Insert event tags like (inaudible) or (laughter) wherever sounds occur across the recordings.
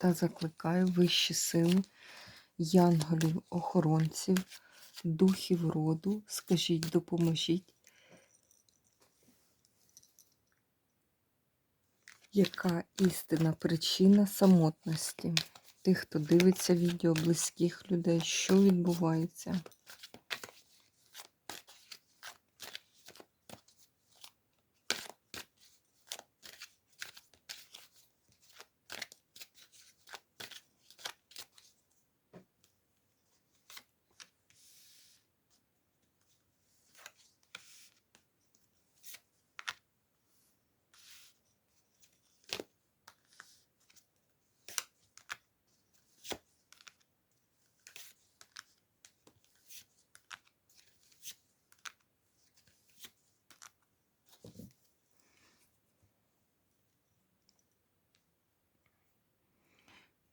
Та закликаю вищі сили, янголів, охоронців, духів роду, скажіть, допоможіть. Яка істинна причина самотності? Тих, хто дивиться відео близьких людей, що відбувається?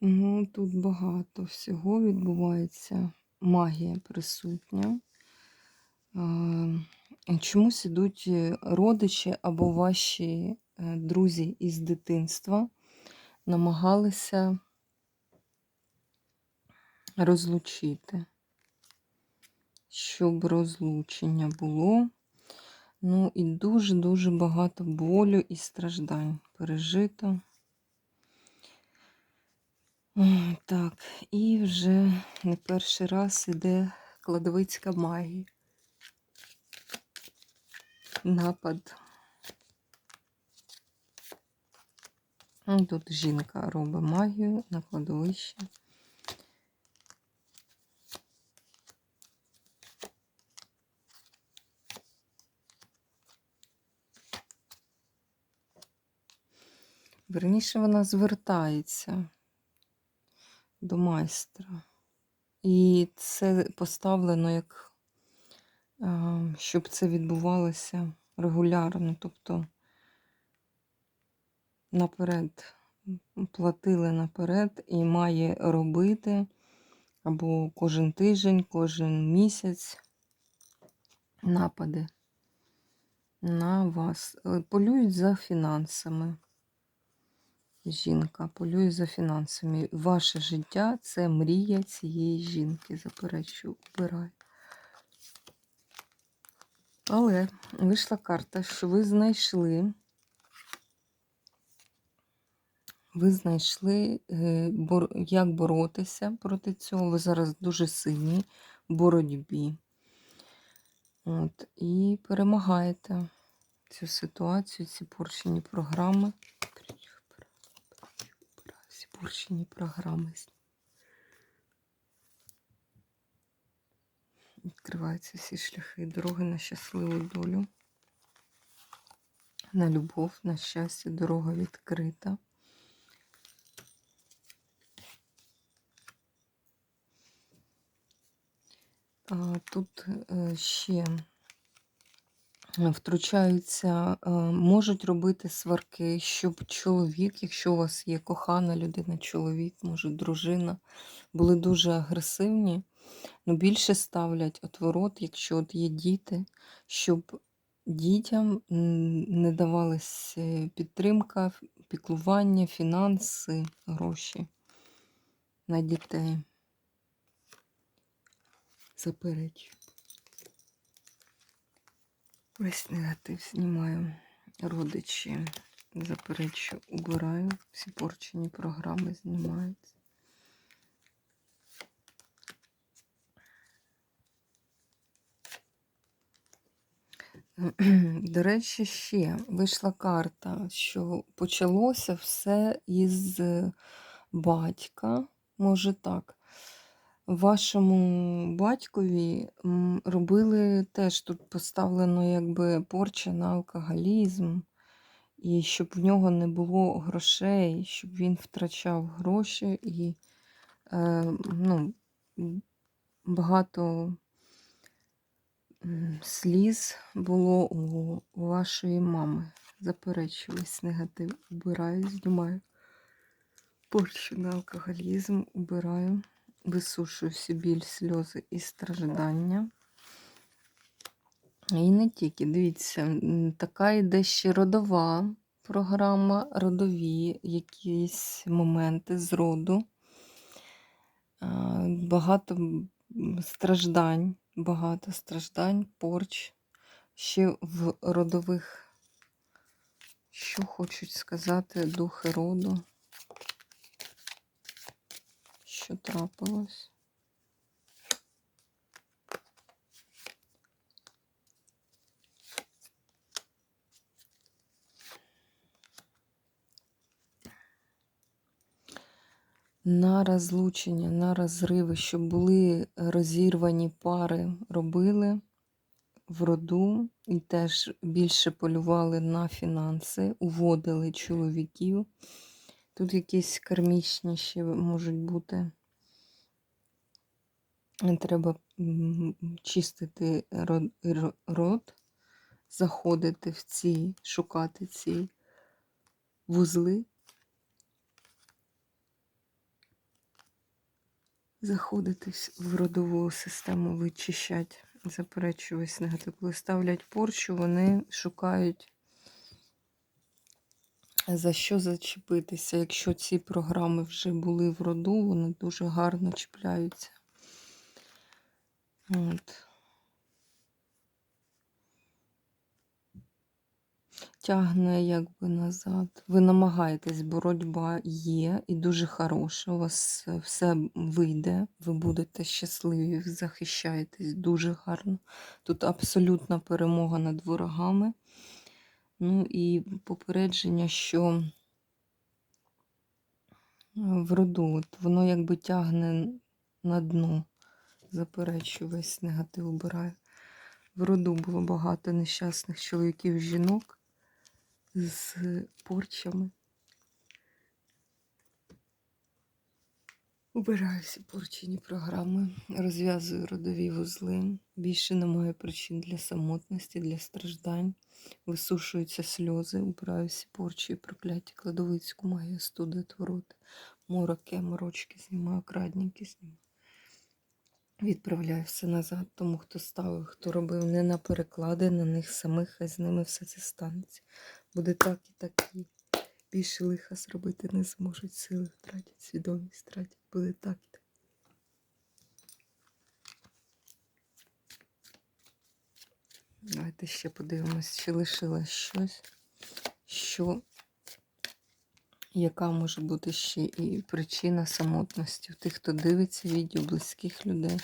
Ну, тут багато всього відбувається. Магія присутня. Чомусь ідуть е, родичі або ваші е, друзі із дитинства намагалися розлучити, щоб розлучення було. Ну і дуже-дуже багато болю і страждань пережито. Так, і вже не перший раз іде кладовицька магія. Напад. Ну, Тут жінка робить магію на кладовище. Верніше вона звертається до майстра. І це поставлено як, е, щоб це відбувалося регулярно, тобто наперед, платили наперед і має робити або кожен тиждень, кожен місяць напади на вас. Е, Полюють за фінансами. Жінка полює за фінансами. Ваше життя це мрія цієї жінки. Заперечую, убираю. Але вийшла карта, що ви знайшли. Ви знайшли, е, як боротися проти цього. Ви зараз дуже сильні в боротьбі. От, І перемагаєте цю ситуацію, ці порчені програми. Ці програми. Відкриваються всі шляхи, дороги на щасливу долю, на любов, на щастя, дорога відкрита. Тут е, ще втручаються, е, можуть робити сварки, щоб чоловік, якщо у вас є кохана людина, чоловік, може дружина, були дуже агресивні, ну більше ставлять отворот, якщо от є діти, щоб дітям не давалася е, підтримка, піклування, фінанси, гроші на дітей. Заперечую. Весь негатив знімаю. Родичі, заперечу, убираю. Всі порчені програми знімаються. (clears throat) До речі, ще вийшла карта, що почалося все із батька, може так. Вашому батькові робили теж тут поставлено якби порча на алкоголізм, і щоб в нього не було грошей, щоб він втрачав гроші і е, ну, багато сліз було у, вашої мами. Заперечуюсь негатив. Убираю, знімаю. Порчу на алкоголізм, убираю, висушую всі біль, сльози і страждання. І не тільки, дивіться, така йде ще родова програма, родові якісь моменти з роду. Багато страждань, багато страждань, порч. Ще в родових, що хочуть сказати духи роду. Що трапилось? На розлучення, на розриви, щоб були розірвані пари, робили в роду і теж більше полювали на фінанси, уводили чоловіків. Тут якісь кармічні ще можуть бути. Треба чистити род, ро- род, заходити в ці, шукати ці вузли. Заходити в- родову систему, вичищати, заперечуюсь негатив. Коли ставлять порчу, вони шукають за що зачепитися. Якщо ці програми вже були в роду, вони дуже гарно чіпляються. От. Тягне якби назад. Ви намагаєтесь, боротьба є і дуже хороша. У вас все вийде, ви будете щасливі, захищаєтесь дуже гарно. Тут абсолютна перемога над ворогами. Ну і попередження, що е, в роду, от воно якби тягне на дно. Заперечую, весь негатив убираю. В роду було багато нещасних чоловіків, жінок з порчами. Убираю всі порчені програми, розв'язую родові вузли. Більше немає причин для самотності, для страждань. Висушуються сльози, убираю порчі прокляття, кладовицьку магію, студи, твороти, мороки, морочки знімаю, крадніки знімаю. Відправляю все назад тому, хто ставив, хто робив не на переклади, на них самих, хай з ними все це станеться. Буде так і так і більше лиха зробити не зможуть, сили втратять, свідомість втратять. Буде так і так. Давайте ще подивимось, чи лишилось щось, що, яка може бути ще і причина самотності в тих, хто дивиться відео близьких людей.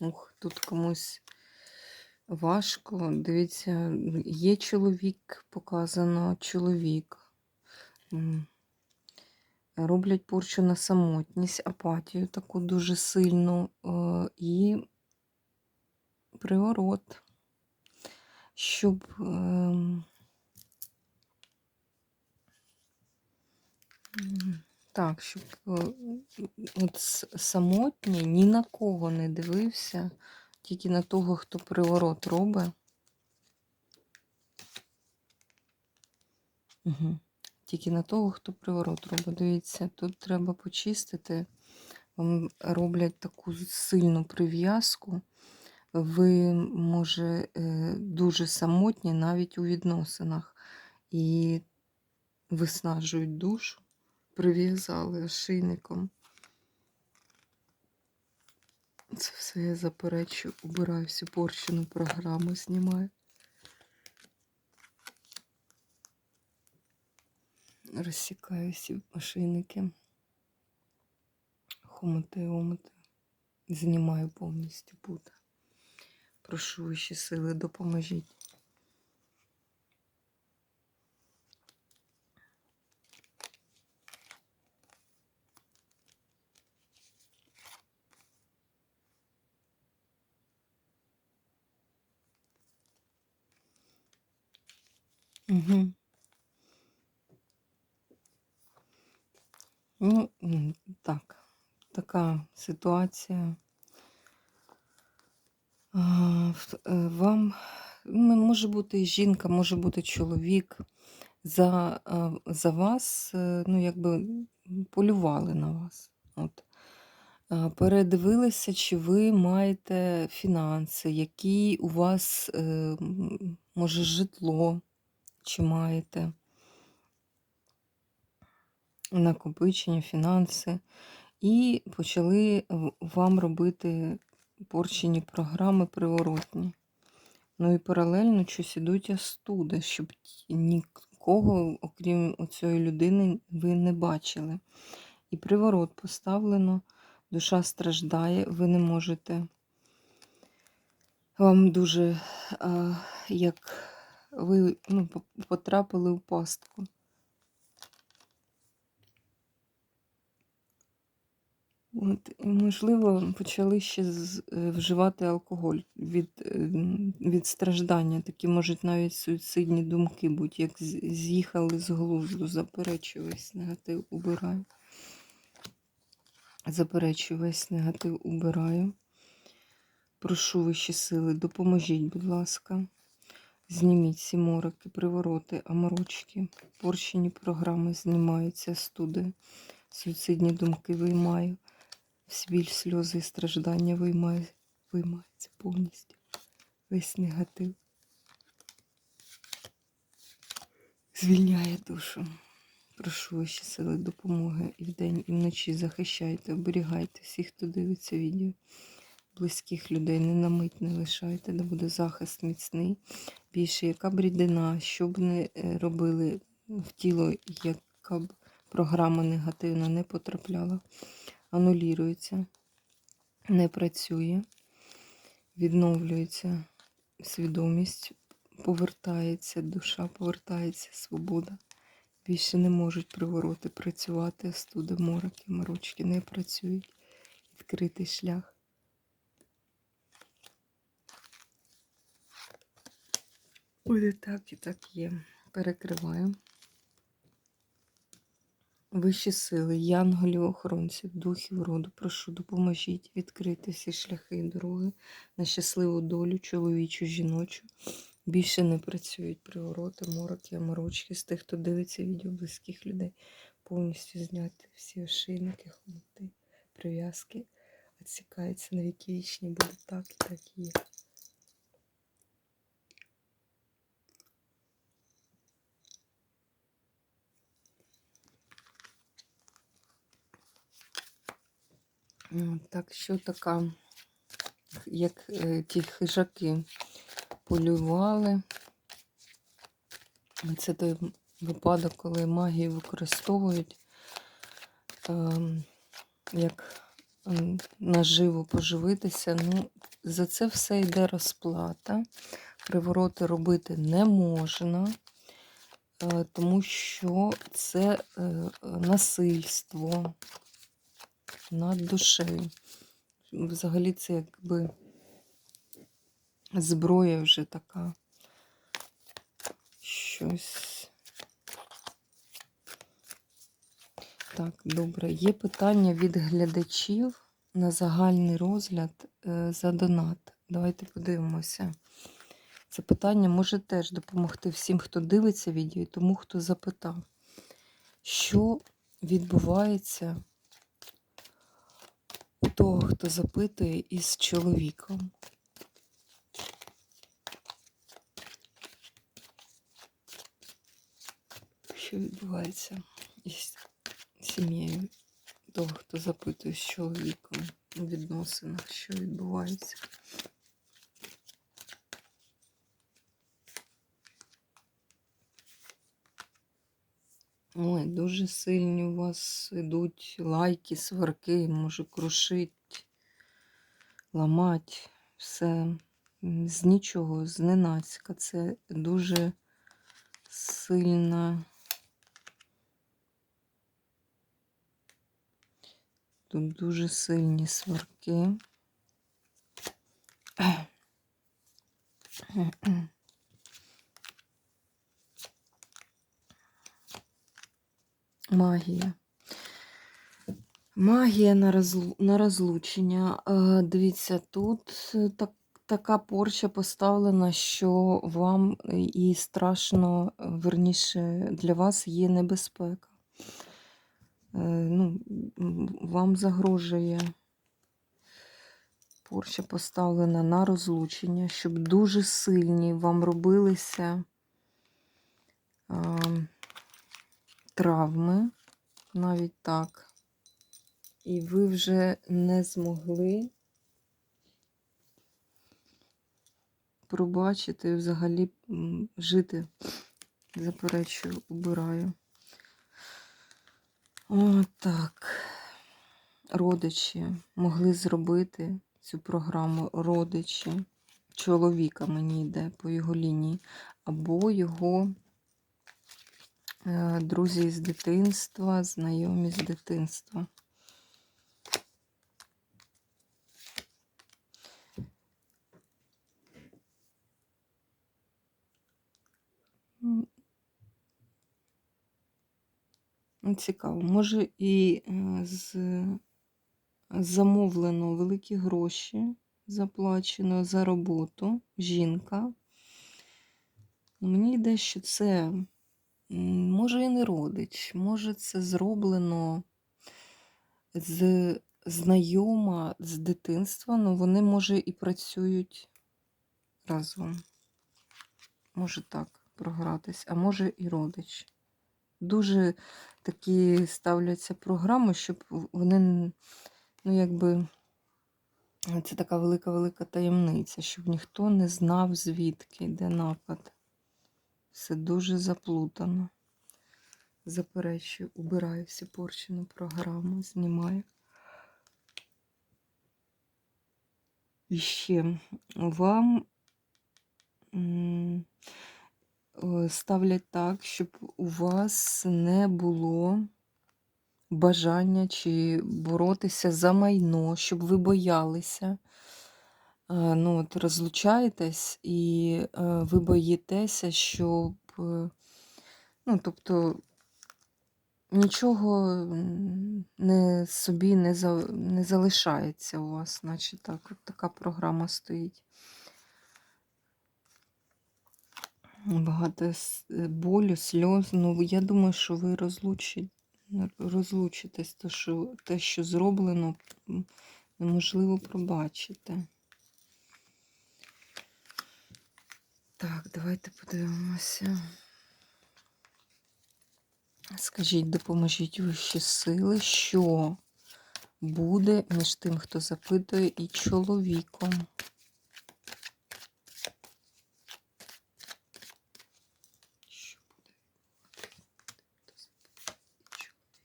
Ух, тут комусь важко. Дивіться, є чоловік, показано чоловік. Роблять порчу на самотність, апатію таку дуже сильну е, і приворот, щоб ем, так, щоб е, от самотній ні на кого не дивився, тільки на того, хто приворот робить. Угу. Тільки на того, хто приворот робить. Дивіться, тут треба почистити. Вам роблять таку сильну прив'язку. Ви, може, е, дуже самотні навіть у відносинах. І виснажують душу, прив'язали ошейником. Це все я заперечу, убираю всю порчену програму, знімаю. Розсікаю всі ошейники, хомути, омоти. Знімаю повністю пута. Прошу ваші сили, допоможіть. Угу. Ну, м, так, така ситуація. Е, Вам може бути жінка, може бути чоловік. За, за вас, е, ну, якби полювали на вас. От. Передивилися, чи ви маєте фінанси, які у вас, е, може, житло, чи маєте накопичення, фінанси. І почали вам робити порчені програми приворотні. Ну і паралельно щось ідуть астуди, щоб нікого, окрім цієї людини, ви не бачили. І приворот поставлено, душа страждає, ви не можете. Вам дуже, а, як ви ну, потрапили у пастку. От, можливо, почали ще з- е, вживати алкоголь від, е, від страждання. Такі можуть навіть суїцидні думки бути, як з'їхали з глузду, заперечую весь негатив, убираю. Заперечую весь негатив, убираю. Прошу вищі сили, допоможіть, будь ласка. Зніміть всі мороки, привороти, аморочки, порщені програми знімаються, студи, суїцидні думки виймаю. Біль, сльози і страждання виймає, виймається повністю. Весь негатив. Звільняє душу. Прошу ваші сили допомоги і вдень, і вночі захищайте, оберігайте всіх, хто дивиться відео. Близьких людей не на мить не лишайте, де буде захист міцний. Більше яка б рідина, що б не е, робили в тіло, яка б програма негативна не потрапляла, анулюється, не працює, відновлюється свідомість, повертається душа, повертається свобода. Більше не можуть привороти працювати, студи, мороки, морочки не працюють. Відкритий шлях. Буде так і так є. Перекриваю. Вищі сили, янголів, охоронців, духів роду, прошу, допоможіть відкрити всі шляхи і дороги на щасливу долю, чоловічу, жіночу. Більше не працюють привороти, мороки, аморочки з тих, хто дивиться відео близьких людей. Повністю зняти всі ошейники, хомути, прив'язки. Відсікається на віки вічні, буде так і так і є. Так, що така, як е, ті хижаки полювали. Це той випадок, коли магію використовують ем, як наживо поживитися. Ну, за це все йде розплата. Привороти робити не можна, е, тому що це е, насильство над душею. Взагалі це якби зброя вже така. Щось. Так, добре. Є питання від глядачів на загальний розгляд е, за донат. Давайте подивимося. Це питання може теж допомогти всім, хто дивиться відео, і тому, хто запитав, що відбувається того, хто запитує із чоловіком. Що відбувається із сім'єю того, хто запитує з чоловіком у відносинах, що відбувається. Ой, дуже сильні у вас йдуть лайки, сварки, може крушить, ламать, все з нічого, зненацька. Це дуже сильна. Тут дуже сильні сварки. (clears throat) Магія. Магія на, розлу... на розлучення. Е, дивіться, тут е, так, така порча поставлена, що вам і страшно, верніше, для вас є небезпека. Е, ну, вам загрожує порча поставлена на розлучення, щоб дуже сильні вам робилися травми, навіть так. І ви вже не змогли пробачити і взагалі жити. Заперечую, убираю. О, так. Родичі могли зробити цю програму родичі. Чоловіка мені йде по його лінії, або його друзі з дитинства, знайомі з дитинства. Цікаво. Може і е, з замовлено великі гроші, заплачено за роботу жінка. Мені йде, що це може і не родич, може це зроблено з знайома з дитинства, але вони, може, і працюють разом. Може так програтись, а може і родич. Дуже такі ставляться програми, щоб вони, ну, якби, це така велика-велика таємниця, щоб ніхто не знав, звідки йде напад. Все дуже заплутано. Заперечую, убираю всю порчену програму, знімаю. І ще вам е, ставлять так, щоб у вас не було бажання чи боротися за майно, щоб ви боялися. Е, Ну, от розлучаєтесь і е, ви боїтеся, щоб, ну, тобто, нічого не собі не, за, не залишається у вас, значить так, от така програма стоїть. Багато е, болю, сльоз. Ну, я думаю, що ви розлучі... розлучитесь, те що, те, що зроблено, неможливо пробачити. Так, давайте подивимося. Скажіть, допоможіть вищі сили, що буде між тим, хто запитує, і чоловіком. Що буде хто запитує, і чоловіком?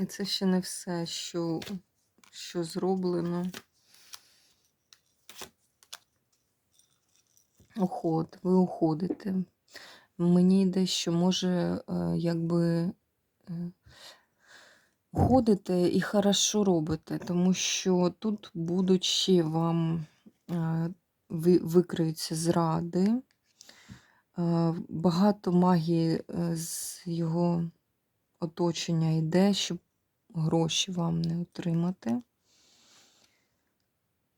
І це ще не все, що, що зроблено. Уход, ви уходите. Мені йде, що може, е, якби е, уходите і хорошо робите, тому що тут будуть ще вам е, викриються зради. Багато магії з його оточення йде, щоб гроші вам не отримати.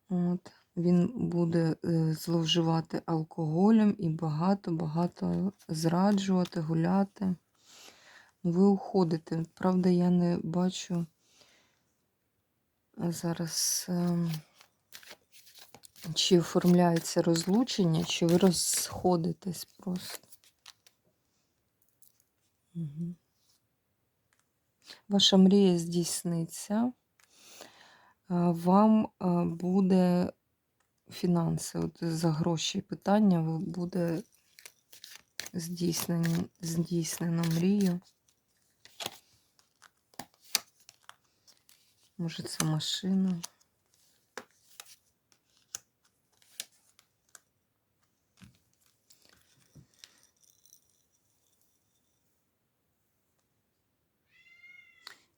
От. Він буде е, зловживати алкоголем і багато-багато зраджувати, гуляти. Ви уходите. Правда, я не бачу зараз, ем, чи оформляється розлучення, чи ви розходитесь просто. Угу. Ваша мрія здійсниться. Вам буде фінанси, от за гроші питання буде здійснена, здійснено мрію. Може, це машина.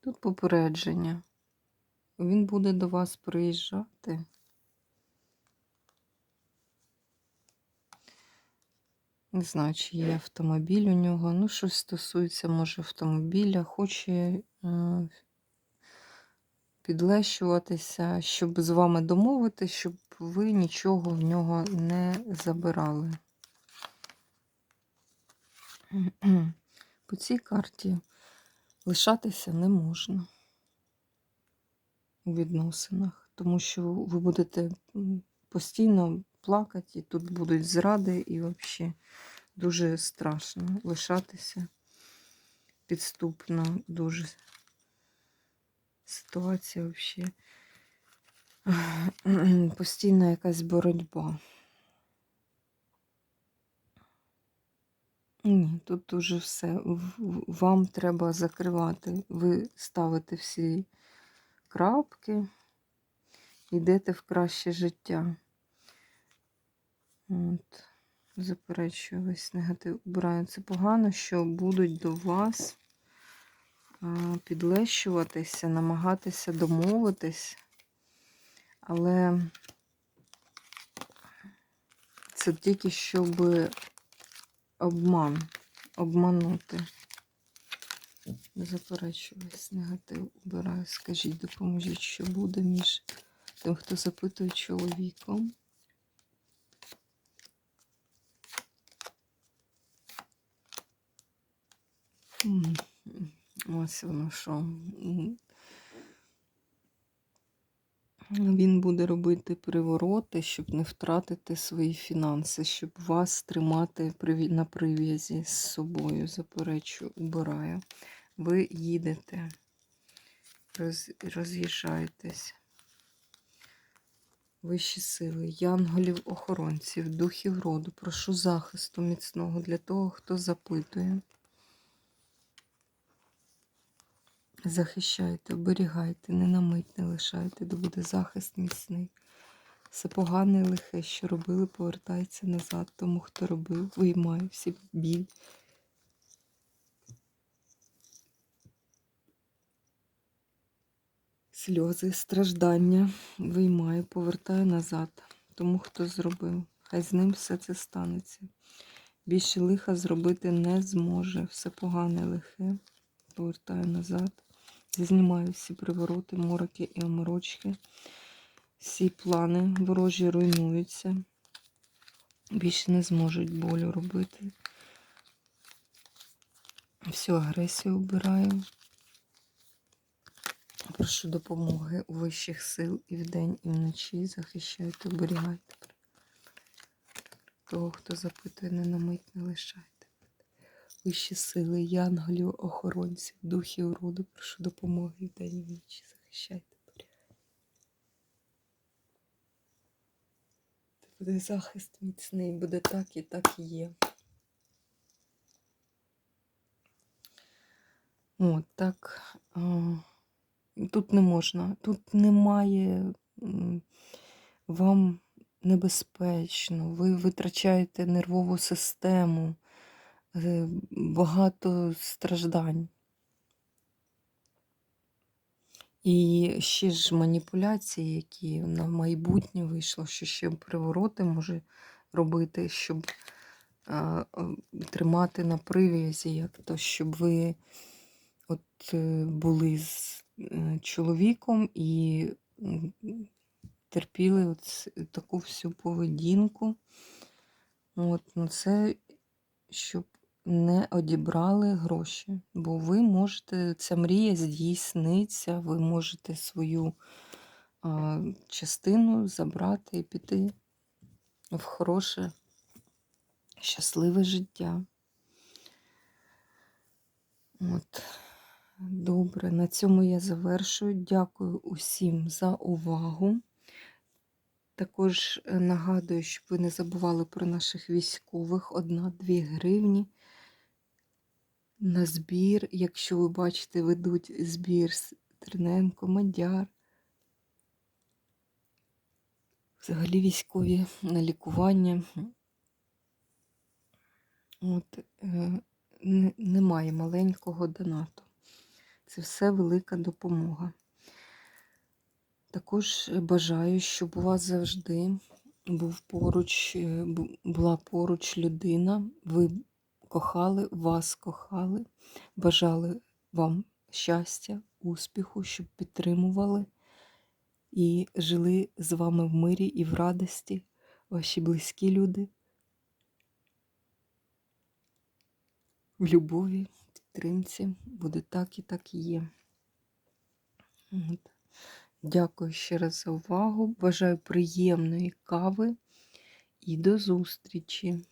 Тут попередження. Він буде до вас приїжджати. Не знаю, чи є автомобіль у нього. Ну, щось стосується, може, автомобіля. Хоче е, підлещуватися, щоб з вами домовитися, щоб ви нічого в нього не забирали. (clears throat) По цій карті лишатися не можна у відносинах, тому що ви будете постійно плакати, і тут будуть зради, і взагалі дуже страшно лишатися підступно, дуже ситуація взагалі. (clears throat) Постійна якась боротьба. Ні, тут уже все. Вам треба закривати. Ви ставите всі крапки, йдете в краще життя. От. Заперечую весь негатив. Убираю. Це погано, що будуть до вас підлещуватися, намагатися домовитись, але це тільки щоб обман, обманути. Заперечую весь негатив. Убираю. Скажіть, допоможіть, що буде між тим, хто запитує чоловіком. Ось воно що. Він буде робити привороти, щоб не втратити свої фінанси, щоб вас тримати на прив'язі з собою. Заперечу, убираю. Ви їдете, роз, роз'їжджаєтесь. Вищі сили, янголів, охоронців, духів роду. Прошу захисту міцного для того, хто запитує. Захищайте, оберігайте, не на мить не лишайте, де буде захист міцний. Все погане і лихе, що робили, повертається назад. Тому, хто робив, виймає всі біль. Сльози, страждання виймаю, повертаю назад. Тому, хто зробив. Хай з ним все це станеться. Більше лиха зробити не зможе. Все погане, лихе. Повертаю назад. Знімаю всі привороти, мороки і оморочки. Всі плани ворожі руйнуються. Більше не зможуть болю робити. Всю агресію вбираю. Прошу допомоги у вищих сил і вдень, і вночі. Захищайте, оберігайте. Того, хто запитує, не на мить не лишайте. Вищі сили, янголів, охоронців, духів роду, прошу допомоги вдень і вночі. Захищайте. Це буде захист міцний, буде так і так і є. От так. Тут не можна, тут немає вам небезпечно, ви витрачаєте нервову систему, багато страждань. І ще ж маніпуляції, які на майбутнє вийшло, що ще привороти може робити, щоб а, тримати на прив'язі, як то, щоб ви от е, були з е, чоловіком і терпіли от таку всю поведінку. От, ну це щоб не одібрали гроші. Бо ви можете, ця мрія здійсниться, ви можете свою а, частину забрати і піти в хороше, щасливе життя. От. Добре, на цьому я завершую. Дякую усім за увагу. Також е, нагадую, щоб ви не забували про наших військових. Одна-дві гривні на збір. Якщо ви бачите, ведуть збір з Терненко, Мадяр. Взагалі військові на лікування. От, е, немає маленького донату. Це все велика допомога. Також бажаю, щоб у вас завжди був поруч, е, була поруч людина. Ви кохали, вас кохали, бажали вам щастя, успіху, щоб підтримували і жили з вами в мирі і в радості ваші близькі люди, в любові, підтримці. Буде так і так і є. От. Дякую ще раз за увагу. Бажаю приємної кави і до зустрічі!